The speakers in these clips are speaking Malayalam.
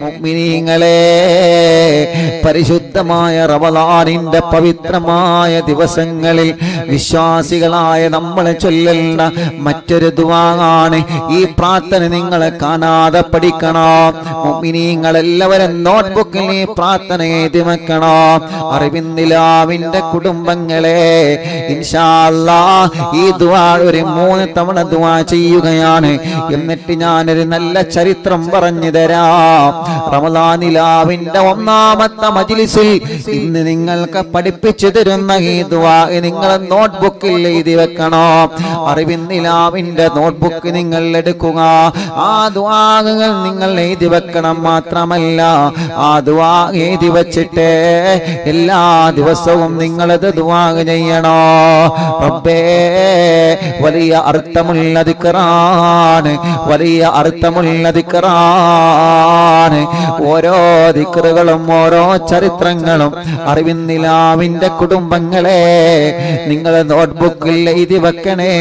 മുഅ്മിനീങ്ങളെ പരിശുദ്ധമായ റമദാനിന്റെ പവിത്രമായ ദിവസങ്ങളിൽ വിശ്വാസികളായ നമ്മളെ ചൊല്ലുന്ന മറ്റൊരു ദുവാങ്ങാണ് ഈ പ്രാർത്ഥന നിങ്ങളെ കാണാതെ പഠിക്കണം. എല്ലാവരും നോട്ട്ബുക്കിൽ ഈ പ്രാർത്ഥന എഴുതി വെക്കണം. അറിവിന്ദിലാവിന്റെ കുടുംബങ്ങളെ ഇൻഷാ അല്ലാ ഈ ദുവാ ഒരു മൂന്ന് തവണ ദുവാ ചെയ്യുകയാണ്. എന്നിട്ട് ഞാനൊരു നല്ല ചരിത്രം പറഞ്ഞു തരാം. റമദാനിലാവിന്റെ ഒന്നാമത്തെ മജിലിസിൽ ഇന്ന് നിങ്ങൾക്ക് പഠിപ്പിച്ചു തരുന്ന ഈ ദുആ നിങ്ങൾ നോട്ട്ബുക്കിൽ എഴുതി വെക്കണോ. അറിവിന്നിലാവിന്റെ നോട്ട്ബുക്ക് നിങ്ങൾ എടുക്കുക. ആ ദുവാകൾ നിങ്ങൾ എഴുതി വെക്കണം മാത്രമല്ല ആ ദുവാ എഴുതി വെച്ചിട്ട് എല്ലാ ദിവസവും നിങ്ങളത് ദുആ ചെയ്യണോ? റബ്ബേ വലിയ അർത്ഥമുള്ള ദിക്റാണ് വലിയ അർത്ഥമുള്ള ദിക്റാണ് ഓരോ ദിക്റുകളും ഓരോ ചരിത്രങ്ങളും അറിവിന്നിലാവിന്റെ കുടുംബങ്ങളെ നിങ്ങളെ നോട്ട്ബുക്കിൽ എഴുതി വെക്കണേ.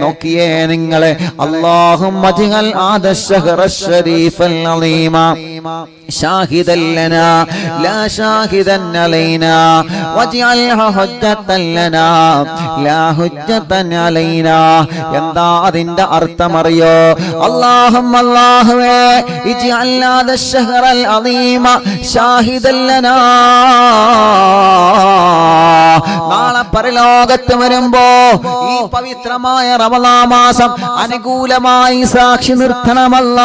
നോക്കിയേ നിങ്ങളെ. അള്ളാഹും شاهدا لنا لا شاهدا علينا واجعلها حجة لنا لا حجة علينا എന്താ അതിന്റെ അർത്ഥം അറിയോ അല്ലാഹും അല്ലാഹുവേ ഇജ്അൽ ഹാദ الشهر العظيم شاهدا لنا നാളെ പരലോകത്ത് വരുമ്പോ ഈ പവിത്രമായ റമദാ അനുകൂലമായി സാക്ഷി നിർത്തണമല്ല.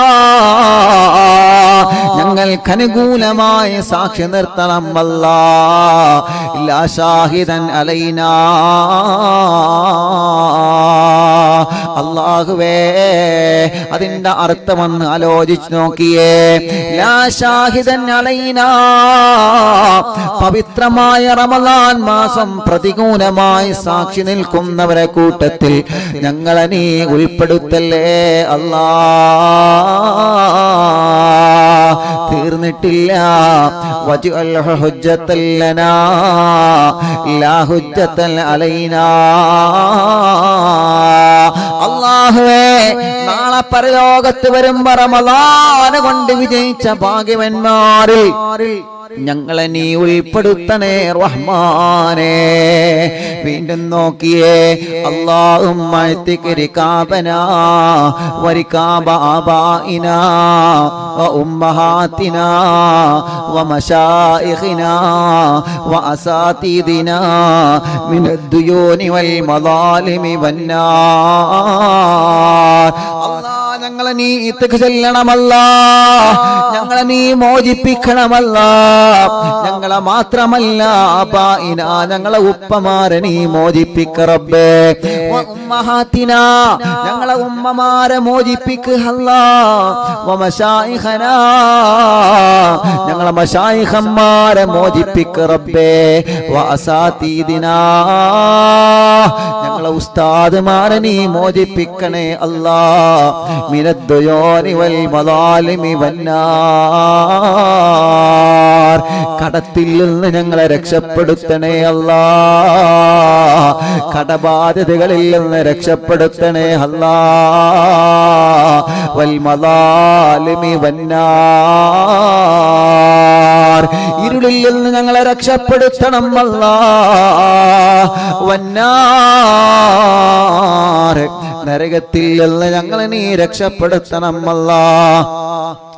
ഞങ്ങൾക്ക് അനുകൂലമായി സാക്ഷി നിർത്തണമല്ല. ഇല്ലാ ഷാഹിദൻ അലൈനാ. അള്ളാഹുവേ അതിന്റെ അർത്ഥമെന്ന് ആലോചിച്ചു നോക്കിയേ. ലാ ഷാഹിദൻ അലൈനാ. പവിത്രമായ റമദാൻ മാസം പ്രതികൂലമായി സാക്ഷി നിൽക്കുന്നവരെ കൂട്ടത്തിൽ ഞങ്ങളെ നീ ഉൾപ്പെടുത്തല്ലേ? അല്ലാ. തീർന്നിട്ടില്ല. അള്ളാഹുവേ നാളെ പരലോകത്ത് വരുമ്പോ റമദാന് കൊണ്ട് വിജയിച്ച ഭാഗ്യവന്മാരിൽ ഞങ്ങളെ നീ ഉൾപ്പെടുത്തണേ റഹ്മാനേ വീണ്ടും നോക്കിയേ അള്ളാഹും കാബന വരിക്കാബ ആബായിന وأمهاتنا ومشائخنا وأساتذنا من الديون والمظالم والنار الله ഞങ്ങളെ നീ ഇത്തക്ക് ചെല്ലണമല്ല. ഞങ്ങളെ നീ മോചിപ്പിക്കണമല്ല. ഞങ്ങളെ മാത്രമല്ല ഞങ്ങളെ ഉപ്പമാരെ നീ മോചിപ്പിക്ക റബ്ബേ. വ ഉമ്മഹാത്തിന ഞങ്ങളെ ഉമ്മമാരെ മശായിഖന ഞങ്ങളെ മശായിഖന്മാരെ മോചിപ്പിക്കറബേ അസാതീദിന ഞങ്ങളെ ഉസ്താദുമാരെ നീ മോചിപ്പിക്കണേ അല്ലാ. من الديون والمظالم والنار കടത്തിൽ നിന്ന് ഞങ്ങളെ രക്ഷപ്പെടുത്തണേ അല്ലാ കടബാധ്യതകളിൽ നിന്ന് രക്ഷപ്പെടുത്തണേ അല്ലാ വൽമദാലിമി വന്നാർ ഇരുളിൽ നിന്ന് ഞങ്ങളെ രക്ഷപ്പെടുത്തണം അല്ലാ വന്നാർ നരകത്തിൽ നിന്ന് ഞങ്ങളെ നീ രക്ഷപ്പെടുത്തണം അല്ലാ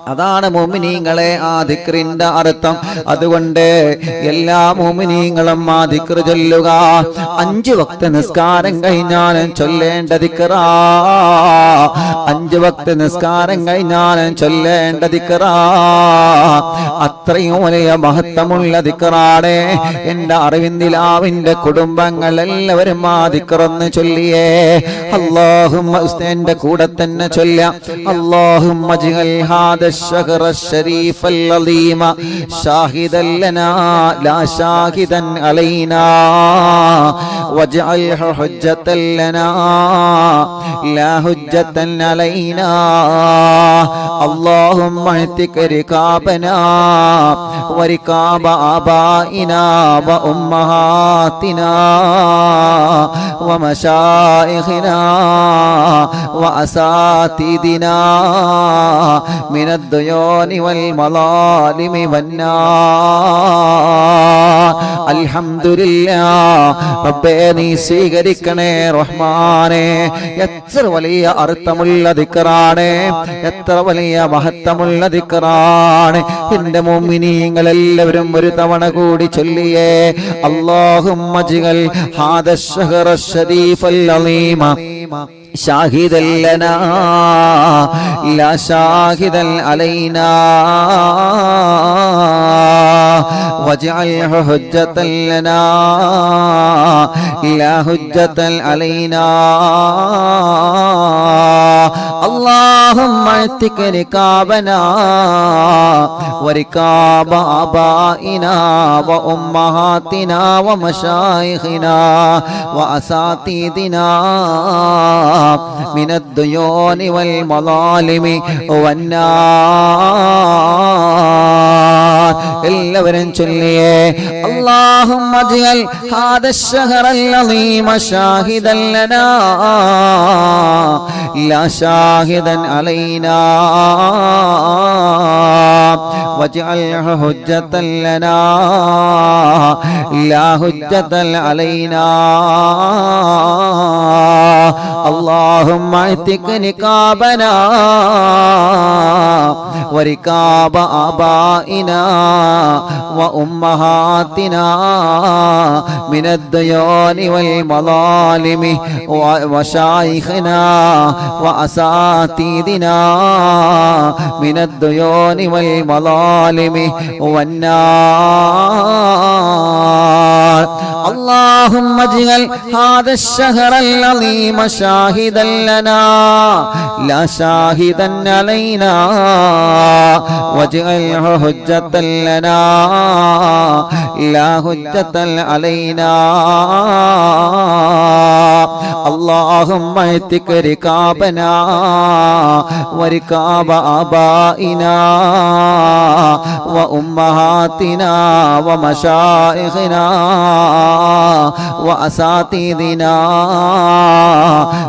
അതാണ് മോമിനീങ്ങളെ ആ ദിക്റിന്റെ അർത്ഥം. അതുകൊണ്ട് എല്ലാ മോമിനീങ്ങളും ആ ദിക്ർ ചൊല്ലുക. അഞ്ചു വക്ത നിസ്കാരം കഴിഞ്ഞാൽ ചൊല്ലേണ്ട ദിക്റാ. അഞ്ചു വക്ത നിസ്കാരം കഴിഞ്ഞാൽ ചൊല്ലേണ്ട ദിക്റ. അത്രയും വലിയ മഹത്വമുള്ള ദിക്റാണ്. എന്റെ അറിവിന്ദിലാവിന്റെ കുടുംബങ്ങൾ എല്ലാവരും ആ ദിക്റൊന്ന് ചൊല്ലിയേ. അള്ളാഹും എന്റെ കൂടെ തന്നെ ചൊല്ലാം അള്ളാഹും الشهر الشريف العظيم. شاهدا لنا لا شاهدا علينا. واجعله حجة لنا لا حجة علينا. اللهم اهتك ركابنا وركاب آبائنا وأمهاتنا ومشائخنا وأساتذنا. من الديون والمظالم والنار الحمد لله റബ്ബേ നീ സ്വീകരിക്കണേ റഹ്മാനെ എത്ര വലിയ അർത്ഥമുള്ള ദിക്കറാണ് എത്ര വലിയ മഹത്വമുള്ള ദിക്കറാണ് എന്റെ മോമിനിങ്ങൾ എല്ലാവരും ഒരു തവണ കൂടി ചൊല്ലിയേ അള്ളാഹും മജികൾ شاهدا لنا لا شاهدا علينا واجعله حجة لنا لا حجة علينا اللهم اعتق ركابنا وركاب آبائنا وأمهاتنا ومشايخنا وأساتذنا من الديون والمظالم والنار എല്ലാവരും ചൊല്ലിയേ اللهم اجعل هذا الشهر العظيم شاهدا لنا واجعلها حجة لنا. لا حجة علينا. اللهم اعتق نكابنا وركاب آبائنا وأمهاتنا من الديون والمظالم ومشايخنا وأساتذنا من الديون والمظالم والنار اللهم اجعل هذا الشهر العظيم شاهدا لنا لا شاهدا علينا واجعله حجة لنا لا حجة علينا اللهم اعتق ركابنا وركاب آبائنا وأمهاتنا ومشائخنا وأساتذنا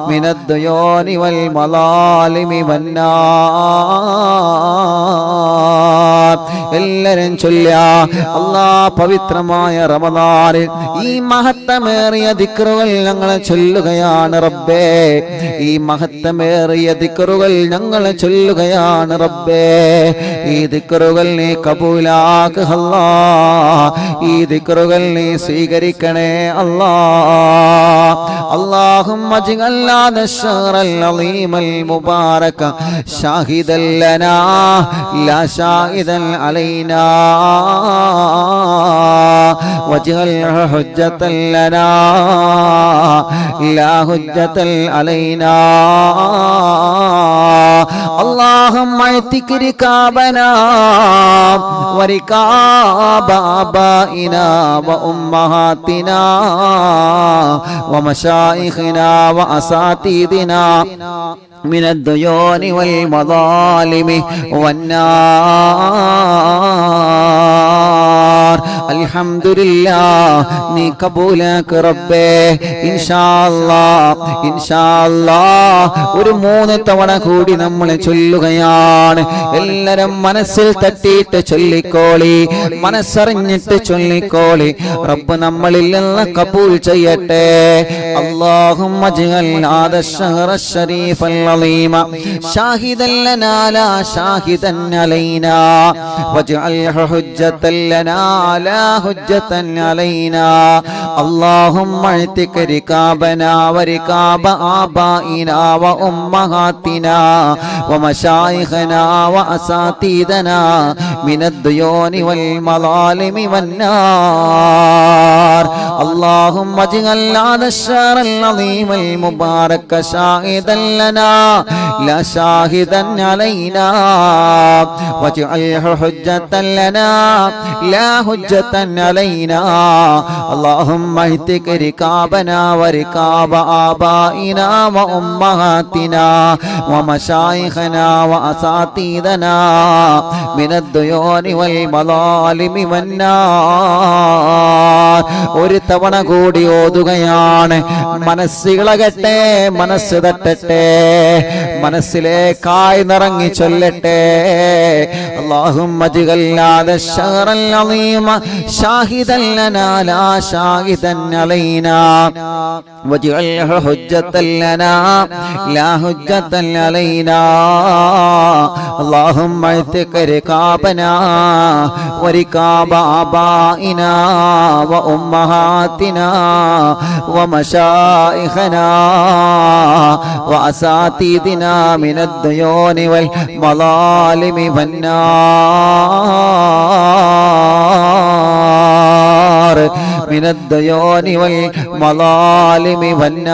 من الديون والمظالم والنار എല്ലാരും ചൊല്ല അള്ളാ പവിത്രമായ റമദാനിൽ ഈ മഹത്തമേറിയ ദിക്കറുകൾ ഞങ്ങൾ ചൊല്ലുകയാണ് റബ്ബേ. ഈ മഹത്തമേറിയ ദിക്കറുകൾ ഞങ്ങൾ ചൊല്ലുകയാണ് റബ്ബേ. ഈ ദിക്കറുകൾ നീ കബൂലാക്ക് അല്ലാ. ഈ ദിക്കറുകൾ നീ സ്വീകരിക്കണേ അല്ലാ. അള്ളാഹും അജികല്ലാതെ മുബാരക ഷാഹിദല്ലനാ. ലാ ഷാഹിദൽ علينا. واجعل حجة لنا. لا حجة علينا. اللهم اعتق ركابنا وركاب آبائنا وأمهاتنا ومشايخنا وأساتذنا من الديون والمظالم والنار الحمد لله നീ കബൂലാക്ക് റബ്ബേ ഇൻഷാ അല്ലാഹ് ഇൻഷാ അല്ലാഹ് ഒരു മൂന്ന് തവണ കൂടി നമ്മൾ ചൊല്ലുകയാണ് എല്ലാരും മനസ്സിൽ തട്ടിയിട്ട് ചൊല്ലിക്കോളി മനസ്സറിഞ്ഞിട്ട് ചൊല്ലിക്കോളി റബ്ബ് നമ്മളിൽ നിന്ന് കബൂൽ ചെയ്യട്ടെ اللهم اجعل هذا الشهر الشريف العظيم شاهدا لنا لا شاهدا علينا واجعله حجة لنا لا لا حجة علينا اللهم اعتق ركابنا وركاب آبائنا وأمهاتنا ومشايخنا وأساتذنا من الديون والمظالم والنار اللهم اجعل هذا الشهر العظيم المبارك شاهدا لنا لا شاهدا علينا واجعله حجة لنا لا حجة علينا اللهم اهتك ركابنا وركاب آبائنا وأمهاتنا ومشايخنا وأساتذنا من الديون والمظالم والنار ഒരു തവണ കൂടി ഓതുകയാണ് മനസ്സിളകട്ടെ മനസ്സ് തട്ടട്ടെ മനസ്സിലേക്കായി നിറങ്ങി ചൊല്ലട്ടെ اللهم اجعل هذا الشهر العظيم شاهدا لنا لا شاهدا علينا واجعله حجة لنا لا حجة علينا اللهم اعتق رقابنا ورقاب آبائنا وأمهاتنا ومشائخنا وأساتذنا من الديون والمظالم والنار من الديون والمظالم والنار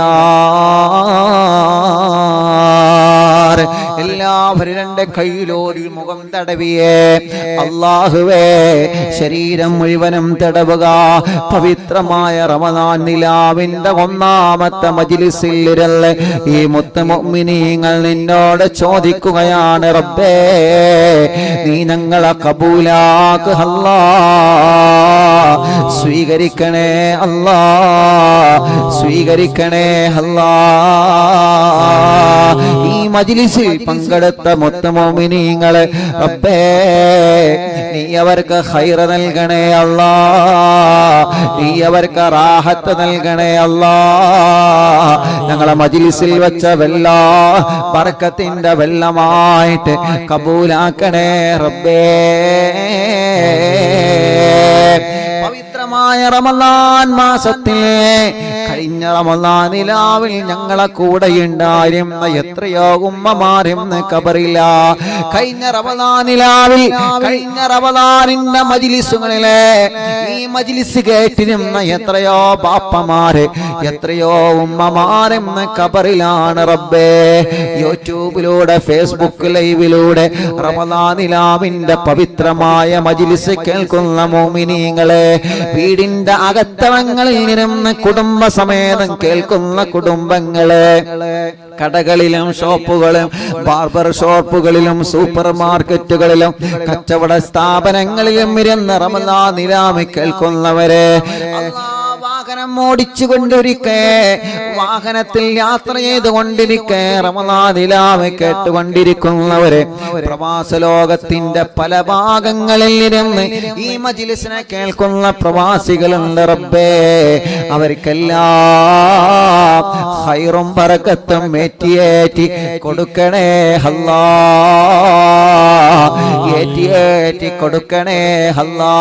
എല്ലാവരും രണ്ട് കയ്യിലോരി മുഖം തടവിയേ. അള്ളാഹുവേ ശരീരം മുഴുവനും തടവുക. പവിത്രമായ റമദാൻ നിലാവിന്റെ ഒന്നാമത്തെ മജിലിസിൽ ഇരുന്ന് ഈ മുത്തമൊമിനീങ്ങൾ നിന്നോട് ചോദിക്കുകയാണ് റബ്ബേ നീ ഞങ്ങളെ കബൂലാക്ക് അല്ലാ. സ്വീകരിക്കണേ അല്ലാ. സ്വീകരിക്കണേ അല്ലാ. ഈ മജിലിസിൽ പങ്കെടുത്ത മൊത്തമോമിനിങ്ങൾ റബ്ബേ നീ അവർക്ക് ഹൈറ നൽകണേ അല്ലാ. നീ അവർക്ക് റാഹത്ത് നൽകണേ അല്ലാ. ഞങ്ങളെ മജിലിസിൽ വെച്ച വെല്ല പറക്കത്തിന്റെ വെള്ളമായിട്ട് കബൂലാക്കണേ റബ്ബേ. പവിത്രമായ റമലാൻ മാസത്തിലെ കഴിഞ്ഞ റമദാനിലാവിൽ ഞങ്ങളെ കൂടെ ഉണ്ടായിരുന്ന എത്രയോ ഉമ്മമാരെന്ന് കബറില്ല കഴിഞ്ഞ റമദാനിലാവിൽ കഴിഞ്ഞ റമദാനിന്റെ മജിലിസുകളിലെ ഈ മജിലിസ് കേട്ടിരുന്ന എത്രയോ ബാപ്പമാര് എത്രയോ ഉമ്മമാരെന്ന് കബറിലാണ് റബ്ബേ. യൂട്യൂബിലൂടെ ഫേസ്ബുക്ക് ലൈവിലൂടെ റമദാനിലാവിന്റെ പവിത്രമായ മജിലിസ് കേൾക്കുന്ന മോമിനിങ്ങളെ വീടിന്റെ അകത്തളങ്ങളിൽ ഇരുന്ന് കുടുംബസമേതം കേൾക്കുന്ന കുടുംബങ്ങളെ. കടകളിലും ഷോപ്പുകളും ബാർബർ ഷോപ്പുകളിലും സൂപ്പർ മാർക്കറ്റുകളിലും കച്ചവട സ്ഥാപനങ്ങളിലും ഇരുന്ന് റമദാ നിലാമി കേൾക്കുന്നവരെ. വാഹനം ഓടിച്ചു കൊണ്ടിരിക്കെ. വാഹനത്തിൽ യാത്ര ചെയ്തുകൊണ്ടിരിക്കെ റമദാനിലാവ് കേട്ടുകൊണ്ടിരിക്കുന്നവരെ പ്രവാസ ലോകത്തിന്റെ പല ഭാഗങ്ങളിൽ ഇരുന്ന് ഈ മജിലിസിനെ കേൾക്കുന്ന പ്രവാസികളുണ്ട് റബ്ബേ. അവർക്കെല്ലാം ഹൈറും പറക്കത്തും ഏറ്റിയേറ്റി കൊടുക്കണേ ഹല്ലാ ഏറ്റിയേറ്റി കൊടുക്കണേ ഹല്ലാ